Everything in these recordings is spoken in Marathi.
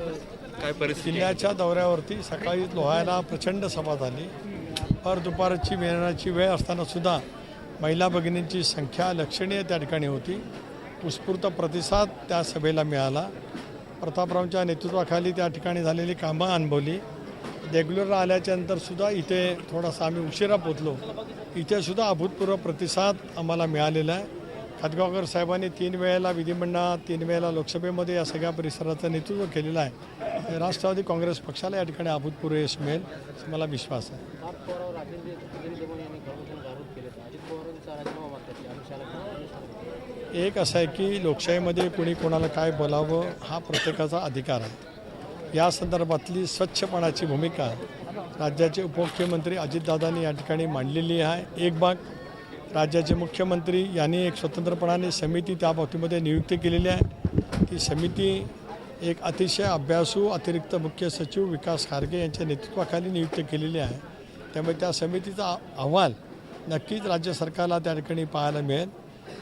काय परिस्थिती किल्ल्याच्या दौऱ्यावरती सकाळी लोहायला प्रचंड सभा झाली फार दुपारची मिळण्याची वेळ असताना सुद्धा महिला भगिनींची संख्या लक्षणीय त्या ठिकाणी होती. उत्स्फूर्त प्रतिसाद त्या सभेला मिळाला. प्रतापरावच्या नेतृत्वाखाली त्या ठिकाणी झालेली कामं अनुभवली. देगलूरला आल्याच्यानंतरसुद्धा सुद्धा इथे थोडासा आम्ही उशिरा पोचलो इथे सुद्धा अभूतपूर्व प्रतिसाद आम्हाला मिळालेला आहे. खतगावकर साहेबांनी तीन वेळेला विधिमंडळात तीन वेळेला लोकसभेमध्ये या सगळ्या परिसराचं नेतृत्व केलेलं आहे. राष्ट्रवादी काँग्रेस पक्षाला या ठिकाणी अभूतपूर्व यश मिळेल असा मला विश्वास आहे. एक असं आहे की लोकशाहीमध्ये कोणी कोणाला काय बोलावं हा प्रत्येकाचा अधिकार आहे. या संदर्भातली स्वच्छपणाची भूमिका राज्याचे उपमुख्यमंत्री अजितदादांनी या ठिकाणी मांडलेली आहे. एक भाग राज्याचे मुख्यमंत्री यांनी एक स्वतंत्रपणाने समिती त्या बाबतीमध्ये नियुक्ती केलेली आहे. ती समिती एक अतिशय अभ्यासू अतिरिक्त मुख्य सचिव विकास खारगे यांच्या नेतृत्वाखाली नियुक्त केलेली आहे. त्यामुळे त्या समितीचा अहवाल नक्कीच राज्य सरकारला त्या ठिकाणी पाहायला मिळेल.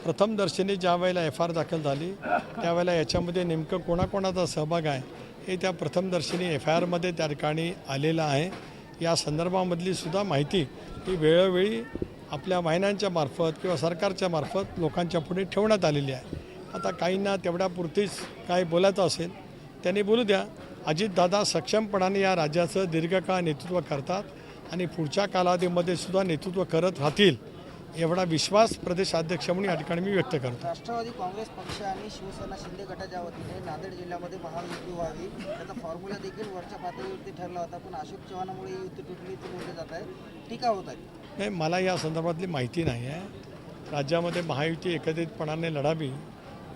प्रथम दर्शनी ज्या वेळेला एफ आर दाखल झाली त्यावेळेला याच्यामध्ये नेमकं कोणाकोणाचा सहभाग आहे हे त्या प्रथमदर्शनी एफ आय आरमध्ये त्या ठिकाणी आलेलं आहे. या संदर्भामधली सुद्धा माहिती ही वेळोवेळी आपल्या वाहिन्यांच्या मार्फत किंवा सरकारच्या मार्फत लोकांच्या पुढे ठेवण्यात आलेली आहे. आता काहींना तेवढ्यापुरतीच काय बोलायचं असेल त्यांनी बोलू द्या. अजितदादा सक्षमपणाने या राज्याचं दीर्घकाळ नेतृत्व करतात आणि पुढच्या कालावधीमध्ये सुद्धा नेतृत्व करत राहतील एवढा विश्वास प्रदेशाध्यक्ष म्हणून या ठिकाणी मी व्यक्त करतो. राष्ट्रवादी काँग्रेस पक्ष आणि शिवसेना शिंदे गटाच्या वतीने नांदेड जिल्ह्यामध्ये महायुती व्हावी. त्याचा फॉर्म्युला देखील वरच्या पातळीवरती ठरला होता पण अशोक चव्हाणामुळे ही युती तुटली ती बोलली जात आहे. टीका होत आहे. नाही मला या संदर्भातली माहिती नाही आहे. राज्यामध्ये महायुती एकत्रितपणाने लढावी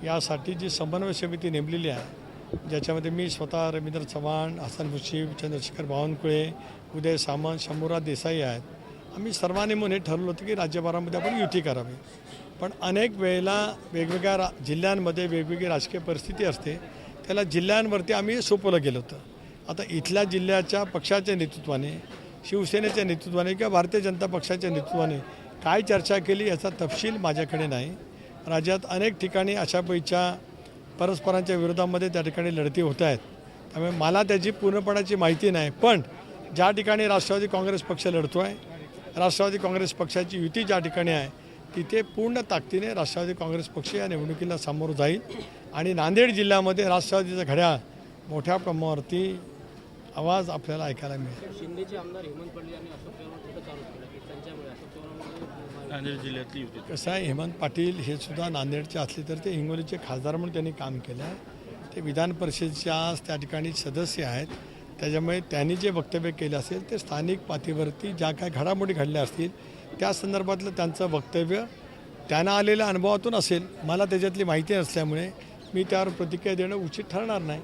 यासाठी जी समन्वय समिती नेमलेली आहे ज्याच्यामध्ये मी स्वतः रवींद्र चव्हाण हसन मुशीफ चंद्रशेखर बावनकुळे उदय सामंत शंभूराज देसाई आहेत. आम्ही सर्वांनी म्हणून हे ठरवलं होतं की राज्यभरामध्ये आपण युती करावी. पण अनेक वेळेला वेगवेगळ्या रा जिल्ह्यांमध्ये वेगवेगळी राजकीय परिस्थिती असते त्याला जिल्ह्यांवरती आम्ही सोपवलं गेलं होतं. आता इथल्या जिल्ह्याच्या पक्षाच्या नेतृत्वाने शिवसेनेच्या नेतृत्वाने किंवा भारतीय जनता पक्षाच्या नेतृत्वाने काय चर्चा केली याचा तपशील माझ्याकडे नाही. राज्यात अनेक ठिकाणी अशा पैच्या परस्परांच्या विरोधामध्ये त्या ठिकाणी लढती होत आहेत. त्यामुळे मला त्याची पूर्णपणाची माहिती नाही. पण ज्या ठिकाणी राष्ट्रवादी काँग्रेस पक्ष लढतो आहे राष्ट्रवादी काँग्रेस पक्षाची युती ज्या ठिकाणी आहे तिथे पूर्ण ताकदीने राष्ट्रवादी काँग्रेस पक्ष या निवडणुकीला सामोरं जाईल. आणि नांदेड जिल्ह्यामध्ये राष्ट्रवादीचा घड्याळ मोठ्या प्रमाणावरती आवाज आपल्याला ऐकायला मिळेल. शिंदेचे आमदार हेमंत पडले यांनी अशोक चव्हाण कुठं चालू केलं? की त्यांच्यामुळे अशोक चव्हाणामुळे नांदेड जिल्ह्यातली युती. कसं आहे हेमंत पाटील हे सुद्धा नांदेडचे असले तर ते हिंगोलीचे खासदार म्हणून त्यांनी काम केलं आहे. ते विधान परिषदेच्या आज त्या ठिकाणी सदस्य आहेत. त्याच्यामुळे त्यांनी जे वक्तव्य केलं असेल ते स्थानिक पातळीवरती ज्या काय घडामोडी घडल्या असतील त्या संदर्भातलं त्यांचं वक्तव्य त्यांना आलेल्या अनुभवातून असेल. मला त्याच्यातली माहिती नसल्यामुळे मी त्यावर प्रतिक्रिया देणं उचित ठरणार नाही.